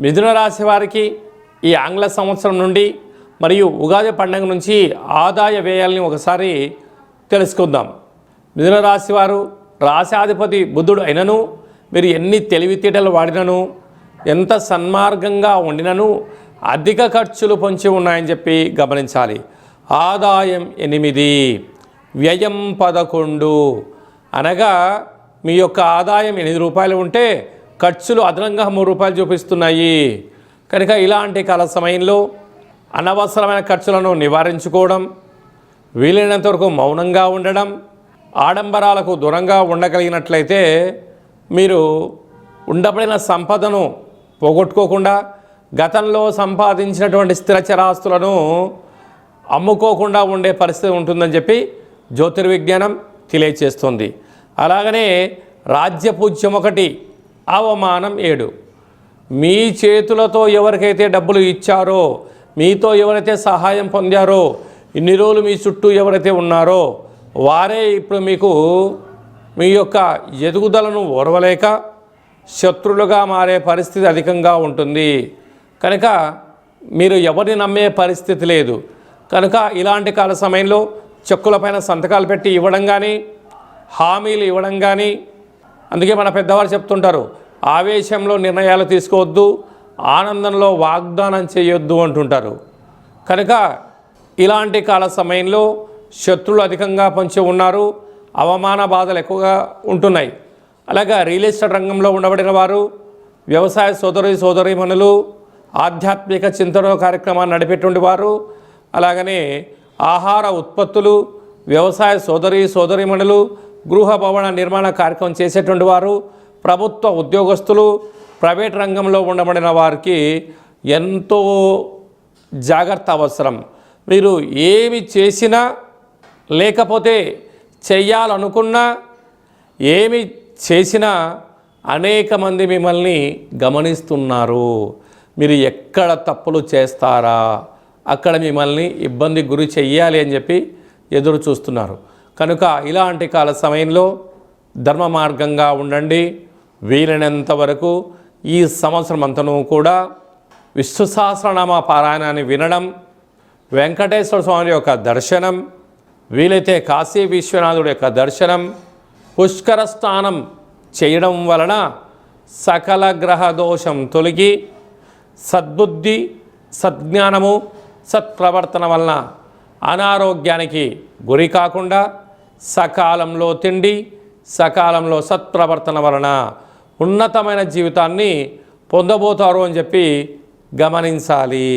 మిథున రాశి వారికి ఈ ఆంగ్ల సంవత్సరం నుండి మరియు ఉగాది పండుగ నుంచి ఆదాయ వ్యయాల్ని ఒకసారి తెలుసుకుందాం. మిథున రాశి వారు రాశాధిపతి బుద్ధుడు అయినను మీరు ఎన్ని తెలివితేటలు వాడినను ఎంత సన్మార్గంగా ఉండినను అధిక ఖర్చులు పొంచి ఉన్నాయని చెప్పి గమనించాలి. ఆదాయం ఎనిమిది వ్యయం పదకొండు. అనగా మీ యొక్క ఆదాయం ఎనిమిది రూపాయలు ఉంటే ఖర్చులు అదనంగా మూడు రూపాయలు చూపిస్తున్నాయి. కనుక ఇలాంటి కాల సమయంలో అనవసరమైన ఖర్చులను నివారించుకోవడం వీలైనంత వరకు మౌనంగా ఉండడం ఆడంబరాలకు దూరంగా ఉండగలిగినట్లయితే మీరు ఉండబడిన సంపదను పోగొట్టుకోకుండా గతంలో సంపాదించినటువంటి స్థిరచరాస్తులను అమ్ముకోకుండా ఉండే పరిస్థితి ఉంటుందని చెప్పి జ్యోతిర్విజ్ఞానం తెలియచేస్తుంది. అలాగనే రాజ్యపూజ్యం ఒకటి అవమానం ఏడు. మీ చేతులతో ఎవరికైతే డబ్బులు ఇచ్చారో మీతో ఎవరైతే సహాయం పొందారో ఇన్ని రోజులు మీ చుట్టూ ఎవరైతే ఉన్నారో వారే ఇప్పుడు మీకు మీ యొక్క ఎదుగుదలను ఓర్వలేక శత్రులుగా మారే పరిస్థితి అధికంగా ఉంటుంది. కనుక మీరు ఎవరిని నమ్మే పరిస్థితి లేదు. కనుక ఇలాంటి కాల సమయంలో చెక్కులపైన సంతకాలు పెట్టి ఇవ్వడం కానీ హామీలు ఇవ్వడం కానీ అందుకే మన పెద్దవారు చెప్తుంటారు ఆవేశంలో నిర్ణయాలు తీసుకోవద్దు ఆనందంలో వాగ్దానం చేయొద్దు అంటుంటారు. కనుక ఇలాంటి కాల సమయంలో శత్రులు అధికంగా పంచి ఉన్నారు అవమాన బాధలు ఎక్కువగా ఉంటున్నాయి. అలాగా రియల్ ఎస్టేట్ రంగంలో ఉండబడిన వారు వ్యవసాయ సోదరి సోదరీమణులు ఆధ్యాత్మిక చింతన కార్యక్రమాన్ని నడిపేటువంటి వారు అలాగనే ఆహార ఉత్పత్తులు వ్యవసాయ సోదరి సోదరీమణులు గృహ భవన నిర్మాణ కార్యక్రమం చేసేటువంటి వారు ప్రభుత్వ ఉద్యోగస్తులు ప్రైవేట్ రంగంలో ఉండబడిన వారికి ఎంతో జాగ్రత్త అవసరం. మీరు ఏమి చేసినా లేకపోతే చెయ్యాలనుకున్నా ఏమి చేసినా అనేక మంది మిమ్మల్ని గమనిస్తున్నారు. మీరు ఎక్కడ తప్పులు చేస్తారా? అక్కడ మిమ్మల్ని ఇబ్బంది గురి చెయ్యాలి అని చెప్పి ఎదురు చూస్తున్నారు. కనుక ఇలాంటి కాల సమయంలో ధర్మ మార్గంగా ఉండండి. వీలైనంత వరకు ఈ సంవత్సరం అంతను కూడా విష్ణు సహస్రనామ పారాయణాన్ని వినడం వెంకటేశ్వర స్వామి యొక్క దర్శనం వీలైతే కాశీ విశ్వనాథుడి యొక్క దర్శనం పుష్కర స్నానం చేయడం వలన సకల గ్రహ దోషం తొలగి సద్బుద్ధి సద్జ్ఞానము సత్ప్రవర్తన వలన అనారోగ్యానికి గురి కాకుండా సకాలంలో తిండి సకాలంలో సత్ప్రవర్తన వలన ఉన్నతమైన జీవితాన్ని పొందబోతారు అని చెప్పి గమనించాలి.